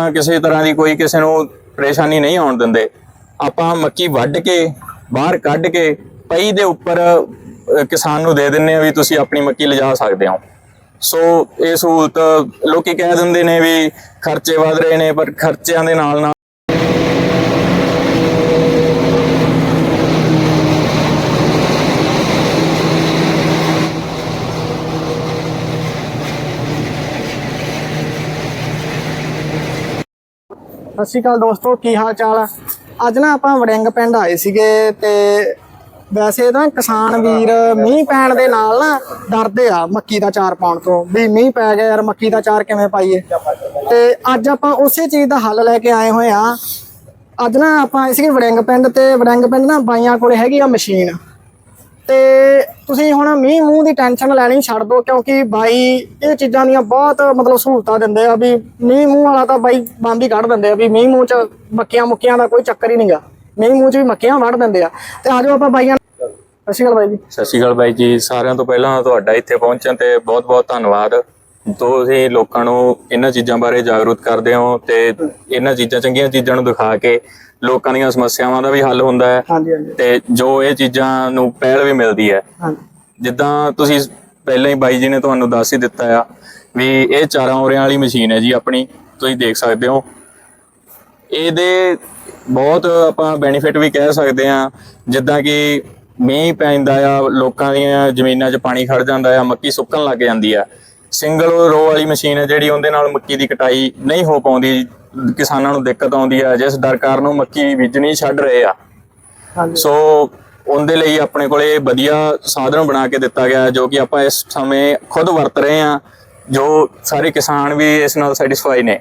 ਆਪਾਂ ਕਿਸੇ ਤਰ੍ਹਾਂ ਦੀ ਕੋਈ ਕਿਸੇ ਨੂੰ ਪਰੇਸ਼ਾਨੀ ਨਹੀਂ ਆਉਣ ਦਿੰਦੇ। ਆਪਾਂ ਮੱਕੀ ਵੱਢ ਕੇ, ਬਾਹਰ ਕੱਢ ਕੇ, ਪਈ ਦੇ ਉੱਪਰ ਕਿਸਾਨ ਨੂੰ ਦੇ ਦਿੰਨੇ ਆ ਵੀ ਤੁਸੀਂ ਆਪਣੀ ਮੱਕੀ ਲਿਜਾ ਸਕਦੇ ਹੋ। ਸੋ ਇਹ ਸਹੂਲਤ ਲੋਕੀ ਕਹਿ ਦਿੰਦੇ ਨੇ ਵੀ ਖਰਚੇ ਵਧ ਰਹੇ ਨੇ, ਪਰ ਖਰਚਿਆਂ ਦੇ ਨਾਲ ਨਾਲ ਸਤਿ ਸ਼੍ਰੀ ਅਕਾਲ ਦੋਸਤੋ, ਕੀ ਹਾਲ ਚਾਲ ਆ? ਅੱਜ ਨਾ ਆਪਾਂ ਵੜਿੰਗ ਪਿੰਡ ਆਏ ਸੀਗੇ ਤੇ ਵੈਸੇ ਤਾਂ ਕਿਸਾਨ ਵੀਰ ਮੀਂਹ ਪੈਣ ਦੇ ਨਾਲ ਨਾ ਡਰਦੇ ਆ ਮੱਕੀ ਦਾ ਚਾਰ ਪਾਉਣ ਤੋਂ, ਵੀ ਮੀਂਹ ਪੈ ਗਿਆ ਯਾਰ, ਮੱਕੀ ਦਾ ਚਾਰ ਕਿਵੇਂ ਪਾਈਏ? ਤੇ ਅੱਜ ਆਪਾਂ ਉਸੇ ਚੀਜ਼ ਦਾ ਹੱਲ ਲੈ ਕੇ ਆਏ ਹੋਏ ਆ। ਅੱਜ ਨਾ ਆਪਾਂ ਆਏ ਸੀਗੇ ਵੜਿੰਗ ਪਿੰਡ ਤੇ ਵੜਿੰਗ ਪਿੰਡ ਨਾ ਬਾਈਆਂ ਕੋਲੇ ਹੈਗੀ ਆ ਮਸ਼ੀਨ। ਤੇ ਤੁਸੀਂ ਹੁਣ ਮੀਂਹ ਮੂੰਹ ਦੀ ਟੈਨਸ਼ਨ ਲੈਣੀ ਛੱਡ ਦਿਓ, ਕਿਉਂਕਿ ਬਾਈ ਇਹ ਚੀਜ਼ਾਂ ਦੀਆਂ ਬਹੁਤ ਮਤਲਬ ਸਹੂਲਤਾਂ ਦਿੰਦੇ ਆ ਵੀ ਮੀਂਹ ਮੂੰਹ ਵਾਲਾ ਤਾਂ ਬਾਈ ਬੰਦ ਹੀ ਕੱਢ ਦਿੰਦੇ ਆ ਵੀ ਮੀਂਹ ਮੂੰਹ ਚ ਮੱਕੀਆਂ ਮੁੱਕੀਆਂ ਦਾ ਕੋਈ ਚੱਕਰ ਹੀ ਨਹੀਂਗਾ ਮੀਂਹ ਮੂੰਹ ਚ ਵੀ ਮੱਕੀਆਂ ਵੜ ਦਿੰਦੇ ਆ। ਤੇ ਆਜੋ ਆਪਾਂ ਬਾਈਆਂ ਸਤਿ ਸ਼੍ਰੀ ਅਕਾਲ ਬਾਈ ਜੀ। ਸਤਿ ਸ਼੍ਰੀ ਅਕਾਲ ਬਾਈ ਜੀ, ਸਾਰਿਆਂ ਤੋਂ ਪਹਿਲਾਂ ਤੁਹਾਡਾ ਇੱਥੇ ਪਹੁੰਚਣ ਤੇ ਬਹੁਤ-ਬਹੁਤ ਧੰਨਵਾਦ। ਤੁਸੀਂ ਲੋਕਾਂ ਨੂੰ ਇਹਨਾਂ ਚੀਜ਼ਾਂ ਬਾਰੇ ਜਾਗਰੂਕ ਕਰਦੇ ਹੋ ਤੇ ਇਹਨਾਂ ਚੀਜ਼ਾਂ ਚੰਗੀਆਂ ਚੀਜ਼ਾਂ ਨੂੰ ਦਿਖਾ ਕੇ ਲੋਕਾਂ ਦੀਆਂ ਸਮੱਸਿਆਵਾਂ ਦਾ ਵੀ ਹੱਲ ਹੁੰਦਾ ਹੈ ਹਾਂਜੀ ਹਾਂਜੀ। ਤੇ ਜੋ ਇਹ ਚੀਜ਼ਾਂ ਨੂੰ ਪਹਿਲ ਵੀ ਮਿਲਦੀ ਹੈ। ਹਾਂਜੀ। ਜਿੱਦਾਂ ਤੁਸੀਂ ਪਹਿਲਾਂ ਹੀ ਬਾਈ ਜੀ ਨੇ ਤੁਹਾਨੂੰ ਦੱਸ ਹੀ ਦਿੱਤਾ ਆ ਵੀ ਇਹ ਚਾਰਾਂ ਔਰਿਆਂ ਵਾਲੀ ਮਸ਼ੀਨ ਹੈ ਜੀ ਆਪਣੀ ਤੁਸੀਂ ਦੇਖ ਸਕਦੇ ਹੋ। ਇਹਦੇ ਬਹੁਤ ਆਪਾਂ ਬੈਨੀਫਿਟ ਵੀ ਕਹਿ ਸਕਦੇ ਆ ਜਿੱਦਾਂ ਕਿ ਮੀਂਹ ਪੈਂਦਾ ਆ ਲੋਕਾਂ ਦੀਆਂ ਜ਼ਮੀਨਾਂ 'ਚ ਪਾਣੀ ਖੜ ਜਾਂਦਾ ਆ ਮੱਕੀ ਸੁੱਕਣ ਲੱਗ ਜਾਂਦੀ ਆ। ਸਿੰਗਲ ਰੋ ਵਾਲੀ ਮਸ਼ੀਨ ਹੈ ਜਿਹੜੀ ਉਹਦੇ ਨਾਲ ਮੱਕੀ ਦੀ ਕਟਾਈ ਨਹੀਂ ਹੋ ਪਾਉਂਦੀ ਕਿਸਾਨਾਂ ਨੂੰ ਦਿੱਕਤ ਆਉਂਦੀ ਆ ਜਿਸ ਡਰ ਕਾਰਨ ਉਹ ਮੱਕੀ ਬੀਜਣੀ ਛੱਡ ਰਹੇ ਆ। ਸੋ ਉਹਦੇ ਲਈ ਆਪਣੇ ਕੋਲੇ ਵਧੀਆ ਸਾਧਨ ਬਣਾ ਕੇ ਦਿੱਤਾ ਗਿਆ ਹੈ, ਜੋ ਕਿ ਆਪਾਂ ਇਸ ਸਮੇਂ ਖੁਦ ਵਰਤ ਰਹੇ ਹਾਂ ਜੋ ਸਾਰੇ ਕਿਸਾਨ ਵੀ ਇਸ ਨਾਲ ਸੈਟੀਸਫਾਈ ਨੇ।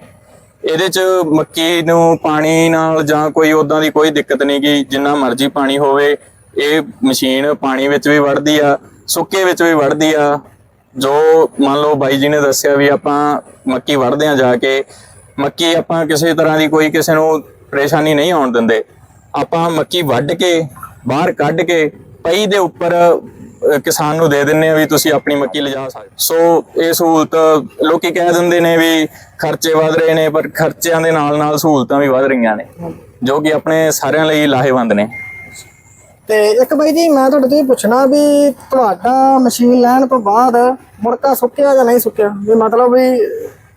ਇਹਦੇ ਚ ਮੱਕੀ ਨੂੰ ਪਾਣੀ ਨਾਲ ਜਾਂ ਕੋਈ ਉਦਾਂ ਦੀ ਕੋਈ ਦਿੱਕਤ ਨਹੀਂ ਗੀ ਜਿੰਨਾ ਮਰਜ਼ੀ ਪਾਣੀ ਹੋਵੇ ਇਹ ਮਸ਼ੀਨ ਪਾਣੀ ਵਿੱਚ ਵੀ ਵੜਦੀ ਆ ਸੁੱਕੇ ਵਿੱਚ ਵੀ ਵੜਦੀ ਆ ਜੋ ਮੰਨ ਲਓ ਬਾਈ ਜੀ ਨੇ ਦੱਸਿਆ ਵੀ ਆਪਾਂ ਮੱਕੀ ਵੜਦੇ ਆ ਜਾ ਕੇ, ਮੱਕੀ ਆਪਾਂ ਕਿਸੇ ਤਰ੍ਹਾਂ ਦੀ ਕੋਈ ਕਿਸੇ ਨੂੰ ਪਰੇਸ਼ਾਨੀ ਨਹੀਂ ਆਉਣ ਦਿੰਦੇ। ਆਪਾਂ ਮੱਕੀ ਵੱਢ ਕੇ, ਬਾਹਰ ਕੱਢ ਕੇ, ਪਈ ਦੇ ਉੱਪਰ ਕਿਸਾਨ ਨੂੰ ਦੇ ਦਿੰਨੇ ਆ ਵੀ ਤੁਸੀਂ ਆਪਣੀ ਮੱਕੀ ਲਿਜਾ ਸਕਦੇ ਸੋ ਇਹ ਸਹੂਲਤ ਲੋਕੀ ਕਹਿ ਦਿੰਦੇ ਨੇ ਵੀ ਖਰਚੇ ਵਧ ਰਹੇ ਨੇ, ਪਰ ਖਰਚਿਆਂ ਦੇ ਨਾਲ ਨਾਲ ਸਹੂਲਤਾਂ ਵੀ ਵਧ ਰਹੀਆਂ ਨੇ, ਜੋ ਕਿ ਆਪਣੇ ਸਾਰਿਆਂ ਲਈ ਲਾਹੇਵੰਦ ਨੇ। ਤੇ ਇੱਕ ਬਾਈ ਜੀ, ਮੈਂ ਤੁਹਾਡੇ ਤੋਂ ਇਹ ਪੁੱਛਣਾ ਵੀ ਤੁਹਾਡਾ ਮਸ਼ੀਨ ਲੈਣ ਤੋਂ ਬਾਅਦ ਮੁੜਕਾ ਸੁੱਕਿਆ ਜਾਂ ਨਹੀਂ ਸੁੱਕਿਆ? ਵੀ ਮਤਲਬ ਵੀ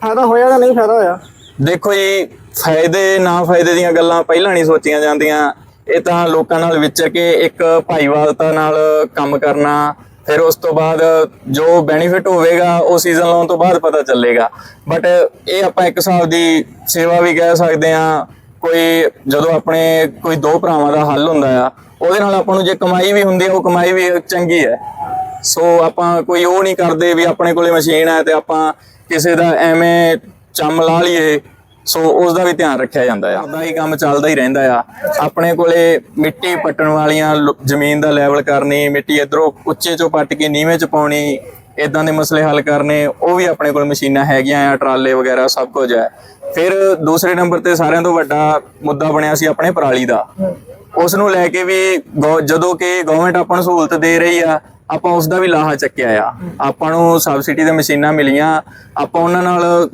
ਫਾਇਦਾ ਹੋਇਆ ਜਾਂ ਨਹੀਂ ਫਾਇਦਾ ਹੋਇਆ? ਦੇਖੋ ਜੀ, ਫਾਇਦੇ ਨਾ ਫਾਇਦੇ ਦੀਆਂ ਗੱਲਾਂ ਪਹਿਲਾਂ ਨਹੀਂ ਸੋਚੀਆਂ ਜਾਂਦੀਆਂ। ਇਹ ਤਾਂ ਲੋਕਾਂ ਨਾਲ ਵਿਚਰ ਕੇ ਇੱਕ ਭਾਈਵਾਲਤਾ ਨਾਲ ਕੰਮ ਕਰਨਾ, ਫਿਰ ਉਸ ਤੋਂ ਬਾਅਦ ਜੋ ਬੈਨੀਫਿਟ ਹੋਵੇਗਾ, ਉਹ ਸੀਜ਼ਨ ਲਾਉਣ ਤੋਂ ਬਾਅਦ ਪਤਾ ਚੱਲੇਗਾ। ਬਟ ਇਹ ਆਪਾਂ ਇੱਕ ਸਾਲ ਦੀ ਸੇਵਾ ਵੀ ਕਹਿ ਸਕਦੇ ਆ ਕੋਈ ਜਦੋਂ ਆਪਣੇ ਕੋਈ ਦੋ ਭਰਾਵਾਂ ਦਾ ਹੱਲ ਹੁੰਦਾ ਆ, ਉਹਦੇ ਨਾਲ ਆਪਾਂ ਨੂੰ ਜੇ ਕਮਾਈ ਵੀ ਹੁੰਦੀ ਹੈ ਉਹ ਕਮਾਈ ਵੀ ਚੰਗੀ ਹੈ ਸੋ ਆਪਾਂ ਕੋਈ ਉਹ ਨਹੀਂ ਕਰਦੇ ਵੀ ਆਪਣੇ ਕੋਲੇ ਮਸ਼ੀਨ ਹੈ ਤੇ ਆਪਾਂ ਕਿਸੇ ਦਾ ਐਵੇਂ ਚੰਮ ਲਾ ਲਈਏ। ਸੋ ਉਸ ਦਾ ਵੀ ਧਿਆਨ ਰੱਖਿਆ ਜਾਂਦਾ ਆ। ਉਹਦਾ ਹੀ ਕੰਮ ਚੱਲਦਾ ਹੀ ਰਹਿੰਦਾ ਆ। ਆਪਣੇ ਕੋਲੇ ਮਿੱਟੀ ਪੱਟਣ ਵਾਲੀਆਂ ਜ਼ਮੀਨ ਦਾ ਲੈਵਲ ਕਰਨੀ, ਮਿੱਟੀ ਇਧਰੋਂ ਉੱਚੇ ਚੋਂ ਪੱਟ ਕੇ ਨੀਵੇਂ ਚ ਪਾਉਣੀ ਇਦਾਂ ਦੇ ਮਸਲੇ ਹੱਲ ਕਰਨੇ, ਉਹ ਵੀ ਆਪਣੇ ਕੋਲ ਮਸ਼ੀਨਾਂ ਹੈਗੀਆਂ ਆ, ਟਰਾਲੇ ਵਗੈਰਾ ਸਭ ਕੁਝ ਹੈ। ਫਿਰ ਦੂਸਰੇ ਨੰਬਰ ਤੇ ਸਾਰਿਆਂ ਤੋਂ ਵੱਡਾ ਮੁੱਦਾ ਬਣਿਆ ਸੀ ਆਪਣੇ ਪਰਾਲੀ ਦਾ। ਉਸ ਨੂੰ ਲੈ ਕੇ ਵੀ ਜਦੋਂ ਕਿ ਗਵਰਨਮੈਂਟ ਆਪਾਂ ਨੂੰ ਸਹੂਲਤ ਦੇ ਰਹੀ ਆ, ਆਪਾਂ ਉਸ ਦਾ ਵੀ ਲਾਹਾ ਚੱਕਿਆ ਆ। ਆਪਾਂ ਨੂੰ ਸਬਸਿਡੀ ਤੇ ਮਸ਼ੀਨਾਂ ਮਿਲੀਆਂ। ਆਪਾਂ ਉਹਨਾਂ ਨਾਲ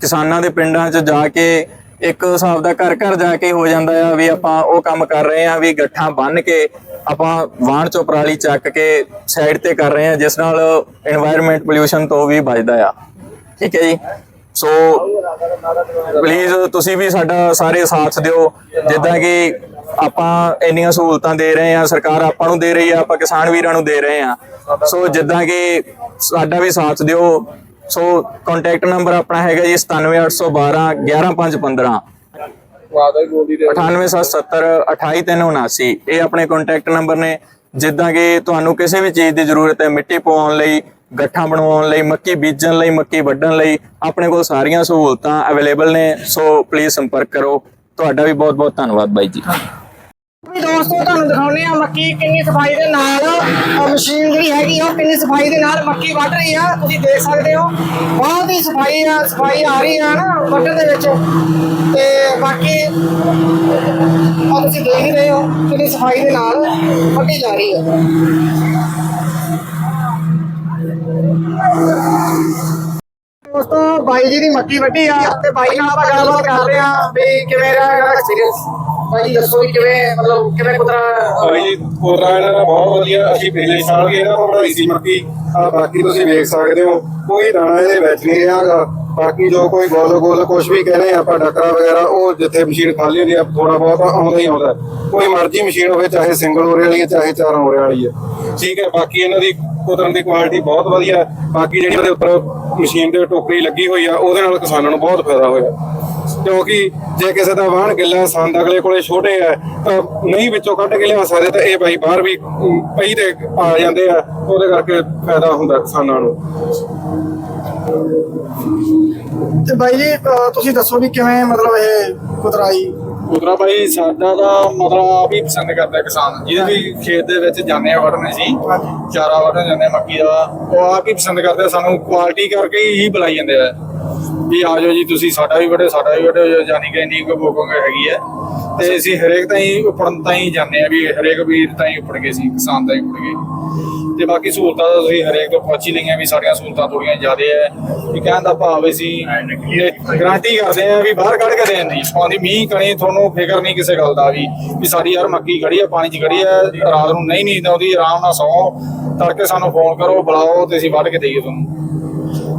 ਕਿਸਾਨਾਂ ਦੇ ਪਿੰਡਾਂ 'ਚ ਜਾ ਕੇ ਇੱਕ ਹਿਸਾਬ ਦਾ ਘਰ ਘਰ ਜਾ ਕੇ ਹੋ ਜਾਂਦਾ ਆ ਵੀ ਆਪਾਂ ਉਹ ਕੰਮ ਕਰ ਰਹੇ ਆ ਵੀ ਗੱਠਾਂ ਬੰਨ ਕੇ ਆਪਾਂ ਵਾਹਣ ਚੋਂ ਪਰਾਲੀ ਚੱਕ ਕੇ ਸਾਈਡ ਤੇ ਕਰ ਰਹੇ ਹਾਂ, ਜਿਸ ਨਾਲ এনवायरमेंट ਪੋਲੂਸ਼ਨ ਤੋਂ ਵੀ ਬਚਦਾ ਆ। ਠੀਕ ਹੈ ਜੀ? ਸੋ ਪਲੀਜ਼ ਤੁਸੀਂ ਵੀ ਸਾਡਾ ਸਾਰੇ ਸਾਥ ਦਿਓ। ਜਿੱਦਾਂ ਕਿ ਆਪਾਂ ਇੰਨੀਆਂ ਸਹੂਲਤਾਂ ਦੇ ਰਹੇ ਆ ਸਰਕਾਰ ਆਪਾਂ ਨੂੰ ਦੇ ਰਹੀ ਆ, ਆਪਾਂ ਕਿਸਾਨ ਵੀਰਾਂ ਨੂੰ ਦੇ ਰਹੇ ਆ ਸੋ ਜਿੱਦਾਂ ਕਿ ਸਾਡਾ ਵੀ ਸਾਥ ਦਿਓ। ਸੋ ਕੰਟੈਕਟ ਨੰਬਰ ਆਪਣਾ ਹੈਗਾ ਜੀ 97812 11515 9877 ਇਹ ਆਪਣੇ ਕੰਟੈਕਟ ਨੰਬਰ ਨੇ। ਜਿੱਦਾਂ ਕਿ ਤੁਹਾਨੂੰ ਕਿਸੇ ਵੀ ਚੀਜ਼ ਦੀ ਜ਼ਰੂਰਤ ਹੈ, ਮਿੱਟੀ ਪਵਾਉਣ ਲਈ, ਗੱਠਾਂ ਬਣਵਾਉਣ ਲਈ, ਮੱਕੀ ਬੀਜਣ ਲਈ, ਮੱਕੀ ਵੱਢਣ ਲਈ, ਆਪਣੇ ਕੋਲ ਸਾਰੀਆਂ ਸਹੂਲਤਾਂ ਅਵੇਲੇਬਲ ਨੇ। ਸੋ ਪਲੀਜ਼ ਸੰਪਰਕ ਕਰੋ। ਤੁਹਾਡਾ ਵੀ ਬਹੁਤ ਬਹੁਤ ਧੰਨਵਾਦ ਬਾਈ ਜੀ। ਵੀ ਦੋਸਤੋ, ਤੁਹਾਨੂੰ ਦਿਖਾਉਨੇ ਆ ਮੱਕੀ ਕਿੰਨੀ ਸਫ਼ਾਈ ਦੇ ਨਾਲ, ਅਹ ਮਸ਼ੀਨ ਜਿਹੜੀ ਹੈਗੀ ਉਹ ਕਿੰਨੀ ਸਫ਼ਾਈ ਦੇ ਨਾਲ ਮੱਕੀ ਵੱਢ ਰਹੀ ਆ। ਤੁਸੀਂ ਦੇਖ ਸਕਦੇ ਹੋ, ਬਹੁਤ ਹੀ ਸਫ਼ਾਈ ਆ ਸਫ਼ਾਈ ਆ ਰਹੀ ਆ ਨਾ ਵੱਢਣ ਦੇ ਵਿੱਚ। ਤੇ ਬਾਕੀ ਉਹ ਤੁਸੀਂ ਦੇਖ ਹੀ ਰਹੇ ਹੋ ਕਿੰਨੀ ਸਫ਼ਾਈ ਦੇ ਨਾਲ ਵੱਢੀ ਜਾ ਰਹੀ ਹੈ ਦੋਸਤੋ, ਬਾਈ ਜੀ ਦੀ ਮੱਕੀ ਵੱਢੀ ਆ, ਤੇ ਬਾਈ ਨਾਲ ਆਪਾਂ ਗੱਲਬਾਤ ਕਰਦੇ ਆ ਵੀ ਕਿਵੇਂ ਰਿਹਾ ਇਹਦਾ ਐਕਸਪੀਰੀਅੰਸ ਬਾਈ ਦੱਸੋ ਵੀ ਕਿਵੇਂ, ਮਤਲਬ ਕਿਵੇਂ ਕੁਤਰਾ ਭਾਈ ਜੀ ਇਹਨਾਂ ਦਾ ਬਹੁਤ ਵਧੀਆ। ਅਸੀਂ ਪਿਛਲੇ ਸਾਲ ਵੀ ਇਹਨਾਂ ਤੋਂ ਸੀ ਮੱਕੀ। ਆ ਬਾਕੀ ਤੁਸੀਂ ਵੇਖ ਸਕਦੇ ਹੋ, ਕੋਈ ਦਾਣਾ ਇਹਦੇ ਵਿੱਚ ਨਹੀਂ ਰਿਹਾਗਾ ਬਾਕੀ ਜੋ ਕੋਈ ਗੋਲ ਗੋਲ ਕੁਝ ਵੀ ਕਹਿੰਦੇ ਆਪਾਂ ਡੱਕਰਾ ਵਗੈਰਾ, ਉਹ ਜਿੱਥੇ ਮਸ਼ੀਨ ਖਾਲੀ ਹੁੰਦੀ ਆ ਥੋੜਾ ਬਹੁਤ ਆਉਂਦਾ ਹੀ ਆਉਂਦਾ। ਕੋਈ ਮਰਜ਼ੀ ਮਸ਼ੀਨ ਹੋਵੇ, ਚਾਹੇ ਸਿੰਗਲ ਹੋਰੇ ਵਾਲੀ ਹੈ, ਚਾਹੇ ਚਾਰ ਹੋਰੇ ਵਾਲੀ ਹੈ। ਠੀਕ ਹੈ, ਬਾਕੀ ਇਹਨਾਂ ਦੀ ਕੁਦਰਤ ਦੀ ਕੁਆਲਿਟੀ ਬਹੁਤ ਵਧੀਆ। ਬਾਕੀ ਜਿਹੜੀ ਉਹਦੇ ਉੱਪਰ ਮਸ਼ੀਨ ਦੇ ਟੋਕਰੀ ਲੱਗੀ ਹੋਈ ਆ, ਉਹਦੇ ਨਾਲ ਕਿਸਾਨਾਂ ਨੂੰ ਬਹੁਤ ਫਾਇਦਾ ਹੋਇਆ। ਕਿਉਂਕਿ ਜੇ ਕਿਸੇ ਦਾ ਵਾਹਣ ਗਿੱਲਾ ਸੰਦ ਅਗਲੇ ਕੋਲੇ ਛੋਟੇ ਆ ਤਾਂ ਨਹੀਂ ਵਿੱਚੋਂ ਕੱਢ ਕੇ ਲਿਆ ਸਕਦੇ ਤਾਂ ਇਹ ਬਾਈ ਬਾਹਰ ਵੀ ਪਈ ਤੇ ਆ ਜਾਂਦੇ ਆ ਉਹਦੇ ਕਰਕੇ ਫਾਇਦਾ ਹੁੰਦਾ ਕਿਸਾਨਾਂ ਨੂੰ। ਤੇ ਬਾਈ ਜੀ ਤੁਸੀਂ ਦੱਸੋ ਵੀ ਕਿਵੇਂ ਮਤਲਬ ਇਹ ਕੁਤਰਾਈ ਕੁਦਰਾ ਭਾਈ ਸਾਡਾ ਦਾ ਮਤਲਬ ਆਪ ਹੀ ਪਸੰਦ ਕਰਦਾ ਕਿਸਾਨ। ਜਿਹਦੇ ਵੀ ਖੇਤ ਦੇ ਵਿੱਚ ਜਾਂਦੇ ਆ ਵੜਨ ਸੀ ਚਾਰਾ ਵੜਨ ਜਾਂਦੇ ਮੱਕੀ ਦਾ ਉਹ ਆਪ ਹੀ ਪਸੰਦ ਕਰਦੇ ਸਾਨੂੰ ਕੁਆਲਿਟੀ ਕਰਕੇ ਹੀ ਬੁਲਾਈ ਜਾਂਦੇ ਆ। ਵੀ ਆ ਜਾਓ ਜੀ ਤੁਸੀਂ ਸਾਡਾ ਵੀ ਵੱਡੇ ਸਾਡਾ ਵੀ ਵੱਡੇ ਜਾਨੀ ਕਿ ਇੰਨੀ ਕੁ ਬੁਕਿੰਗ ਹੈਗੀ ਹੈ। ਤੇ ਅਸੀਂ ਹਰੇਕ ਤਾਂ ਹੀ ਉੱਪਰਨ ਤਾਂ ਹੀ ਜਾਂਦੇ ਆ ਵੀ ਹਰੇਕ ਵੀਰ ਤਾਂ ਹੀ ਉੱਪੜ ਗਏ ਸੀ ਕਿਸਾਨ ਤਾਂ ਹੀ ਉੱਪੜ ਗਏ। ਤੇ ਬਾਕੀ ਸਹੂਲਤਾਂ ਤਾਂ ਤੁਸੀਂ ਹਰੇਕ ਤੋਂ ਪੁੱਛ ਹੀ ਲਈਆਂ ਵੀ ਸਾਡੀਆਂ ਸਹੂਲਤਾਂ ਥੋੜੀਆਂ ਜ਼ਿਆਦਾ ਹੈ। ਵੀ ਕਹਿਣ ਦਾ ਭਾਵ ਅਸੀਂ ਗਾਰੰਟੀ ਕਰਦੇ ਆ ਵੀ ਬਾਹਰ ਕੱਢ ਕੇ ਦੇਣ ਦੀ ਪਾਣੀ ਮੀਂਹ ਕਣੀ ਤੁਹਾਨੂੰ ਫਿਕਰ ਨਹੀਂ ਕਿਸੇ ਗੱਲ ਦਾ ਵੀ ਵੀ ਸਾਡੀ ਯਾਰ ਮੱਕੀ ਖੜੀ ਆ ਪਾਣੀ 'ਚ ਖੜੀ ਆ ਰਾਤ ਨੂੰ ਨਹੀਂ ਨੀਂਦ ਆਉਂਦੀ ਆਰਾਮ ਨਾਲ ਸੌਂ। ਤੜਕੇ ਸਾਨੂੰ ਫੋਨ ਕਰੋ ਬੁਲਾਓ ਤੇ ਅਸੀਂ ਵੱਢ ਕੇ ਦੇਈਏ ਤੁਹਾਨੂੰ।